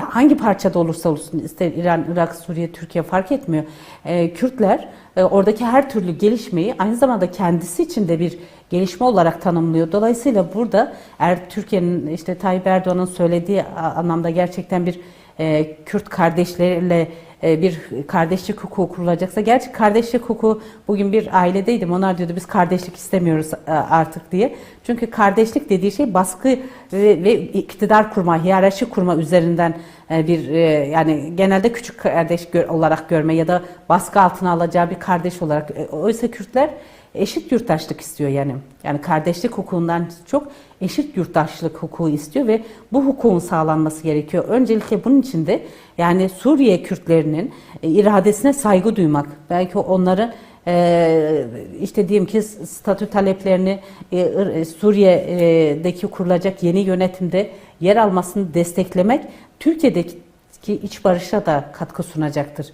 hangi parçada olursa olsun ister İran, Irak, Suriye, Türkiye fark etmiyor. E, Kürtler e, oradaki her türlü gelişmeyi aynı zamanda kendisi için de bir gelişme olarak tanımlıyor. Dolayısıyla burada eğer Türkiye'nin işte Tayyip Erdoğan'ın söylediği anlamda gerçekten bir e, Kürt kardeşleriyle bir kardeşlik hukuku kurulacaksa, gerçi kardeşlik hukuku bugün bir ailedeydim. Onlar diyordu biz kardeşlik istemiyoruz e, artık diye. Çünkü kardeşlik dediği şey baskı ve, ve iktidar kurma, hiyerarşi kurma üzerinden e, bir e, yani genelde küçük kardeş olarak görme ya da baskı altına alacağı bir kardeş olarak. E, Oysa Kürtler eşit yurttaşlık istiyor yani. Yani kardeşlik hukukundan çok eşit yurttaşlık hukuku istiyor ve bu hukukun sağlanması gerekiyor. Öncelikle bunun için de yani Suriye Kürtlerinin e, iradesine saygı duymak, belki onları e, işte diyelim ki statü taleplerini e, Suriye'deki kurulacak yeni yönetimde yer almasını desteklemek Türkiye'deki iç barışa da katkı sunacaktır.